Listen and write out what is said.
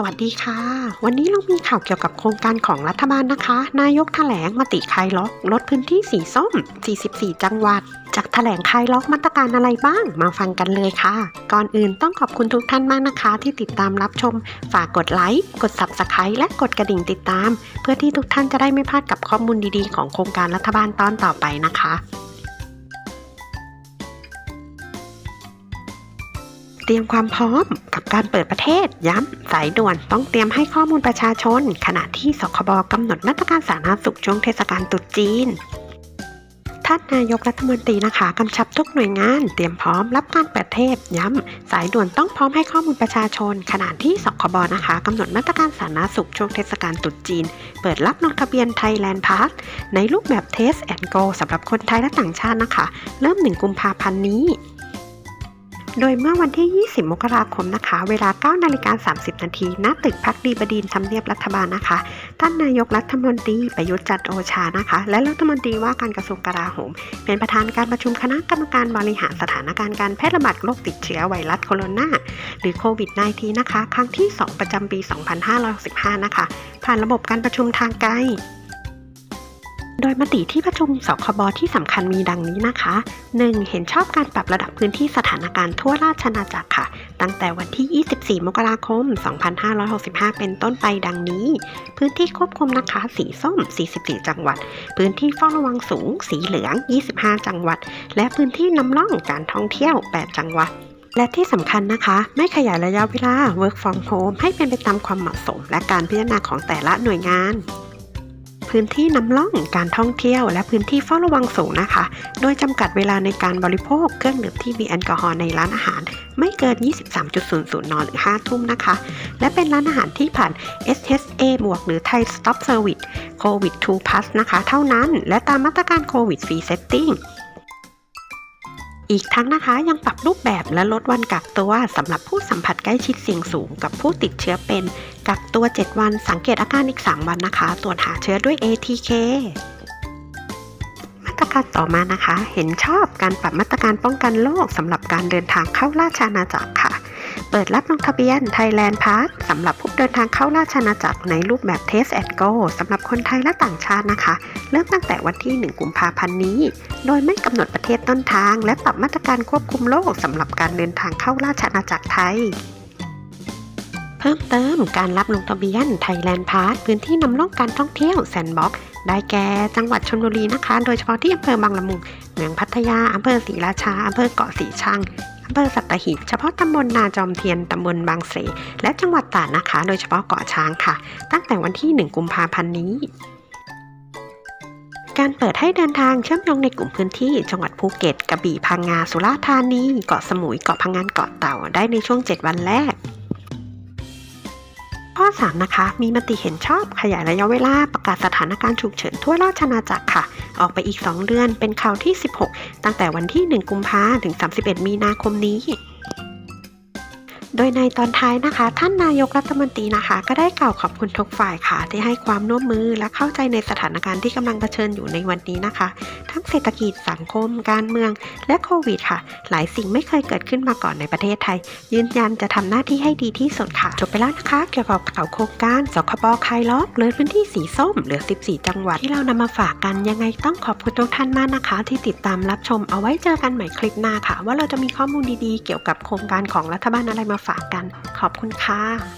สวัสดีค่ะ วันนี้เรามีข่าวเกี่ยวกับโครงการของรัฐบาลนะคะ นายกแถลงมติคลายล็อก ลดพื้นที่สีส้ม 44 จังหวัด จากแถลงคลายล็อกมาตรการอะไรบ้าง มาฟังกันเลยค่ะ ก่อนอื่นต้องขอบคุณทุกท่านมากนะคะ ที่ติดตามรับชม ฝากกดไลค์ กด Subscribe และกดกระดิ่งติดตาม เพื่อที่ทุกท่านจะได้ไม่พลาดกับข้อมูลดีๆ ของโครงการรัฐบาลตอนต่อไปนะคะ เตรียมความพร้อมกับการเปิดประเทศย้ำสายด่วนต้องเตรียมให้ข้อมูลประชาชน ขณะที่สคบกำหนดมาตรการสาธารณสุขช่วงเทศกาลตรุษจีนท่านนายกรัฐมนตรีนะคะกำชับทุกหน่วยงาน เตรียมพร้อมรับการเปิดเทศย้ำสายด่วนต้องพร้อมให้ข้อมูลประชาชน ขณะที่สคบนะคะกำหนดมาตรการสาธารณสุขช่วงเทศกาลตรุษจีน เปิดรับลงทะเบียนไทยแลนด์พาสในรูปแบบเทสแอนโกสำหรับคนไทยและต่างชาตินะคะ เริ่ม 1 กุมภาพันธ์นี้ โดยเมื่อวันที่ 20 มกราคมนะคะ เวลา 9 นาฬิกา 30 นาทีณตึกพักดีบดินทร์ทำเนียบรัฐบาลนะคะ ท่านนายกรัฐมนตรีประยุทธ์จันโอชานะคะ และรัฐมนตรีว่าการกระทรวงกลาโหม เป็นประธานการประชุมคณะกรรมการบริหารสถานการณ์การแพร่ระบาดโรคติดเชื้อไวรัสโคโรนาหรือโควิด -19 นะคะ ครั้งที่ 2 ประจำปี 2565 นะคะ ผ่านระบบการประชุมทางไกล ดยมติที่ประชุมสคบที่สำคัญมีดังนี้นะคะ 1. เห็นชอบการปรับระดับพื้นที่สถานการณ์ทั่วราชอาณาจักรค่ะ ตั้งแต่วันที่ 24 มกราคม 2565 เป็นต้นไปดังนี้ พื้นที่ควบคุมนะคะ สีส้ม 44 จังหวัด พื้นที่เฝ้าระวังสูง สีเหลือง 25 จังหวัด และพื้นที่นำร่องการท่องเที่ยว 8 จังหวัดและที่สำคัญนะคะ ไม่ขยายระยะเวลา work from home ให้เป็นไปตามความเหมาะสม และการพิจารณาของแต่ละหน่วยงาน พื้นที่นำล่องการท่องเที่ยว และพื้นที่เฝ้าระวังสูงนะคะ โดยจำกัดเวลาในการบริโภคเครื่องดื่มที่มีแอลกอฮอล์ในร้านอาหาร ไม่เกิน 23.00 น หรือ 5 ทุ่มนะคะ และเป็นร้านอาหารที่ผ่าน SHA บวกหรือ Thai Stop Service COVID 2 Plus นะคะ เท่านั้น และตามมาตรการ Covid Free Setting อีกทั้งนะคะยังปรับรูปแบบและลดวันกักตัวสำหรับผู้สัมผัสใกล้ชิดเสี่ยงสูงกับผู้ติดเชื้อเป็น กักตัว 7 วันสังเกตอาการอีก 3 วันนะคะ ตรวจหาเชื้อด้วย ATK มาตรการต่อมานะคะ เห็นชอบการปรับมาตรการป้องกันโรคสำหรับการเดินทางเข้าราชอาณาจักรค่ะ ปิดรับลงทะเบียน Thailand Pass สำหรับผู้เดินทางเข้าราชอาณาจักรในรูปแบบ Test and Go สำหรับคนไทยและต่างชาตินะคะ เริ่มตั้งแต่วันที่ 1 กุมภาพันธ์นี้ โดยไม่กำหนดประเทศต้นทาง และปรับมาตรการควบคุมโรคสำหรับการเดินทางเข้าราชอาณาจักรไทยเพิ่มเติมการรับลงทะเบียน Thailand Pass พื้นที่นำร่องการท่องเที่ยวแซนด์บ็อกได้แก่จังหวัดชลบุรีนะคะ โดยเฉพาะที่อำเภอบางละมุง เมืองพัทยาอำเภอศรีราชาอำเภอเกาะสีชัง อำเภอสัตหีบเฉพาะตำบลนาจอมเทียนตำบลบางเสรและจังหวัดตราดนะคะ โดยเฉพาะเกาะช้างค่ะ ตั้งแต่วันที่ 1 กุมภาพันธ์นี้ การเปิดให้เดินทางเชื่อมโยงในกลุ่มพื้นที่ จังหวัดภูเก็ตกระบี่พังงาสุราษฎร์ธานีเกาะสมุยเกาะพังงานเกาะเต่าได้ในช่วง 7 วันแรก ข้อ 3 นะคะ มีมติเห็นชอบขยายระยะเวลาประกาศสถานการณ์ฉุกเฉินทั่วราชอาณาจักรค่ะ ออกไปอีก 2 เดือนเป็นข่าวที่ 16 ตั้งแต่วันที่ 1 กุมภาถึง 31 มีนาคมนี้ โดยในตอนท้ายนะคะ ท่านนายกรัฐมนตรีนะคะ ก็ได้กล่าวขอบคุณทุกฝ่ายค่ะ ที่ให้ความร่วมมือและเข้าใจในสถานการณ์ที่กำลังเผชิญอยู่ในวันนี้นะคะ ทั้งเศรษฐกิจสังคม การเมือง และโควิดค่ะ หลายสิ่งไม่เคยเกิดขึ้นมาก่อนในประเทศไทย ยืนยันจะทำหน้าที่ให้ดีที่สุดค่ะ จบไปแล้วนะคะ เกี่ยวกับข่าวโครงการสคบคลายล็อกเลยพื้นที่สีส้มเหลือ 14 จังหวัดที่เรานำมาฝากกันยังไงต้องขอบคุณทุกท่านมากนะคะ ที่ติดตามรับชมเอาไว้เจอกันใหม่คลิปหน้าค่ะ ว่าเราจะมีข้อมูลดีๆ เกี่ยวกับโครงการของรัฐบาลอะไรมาฝากกัน ขอบคุณค่ะ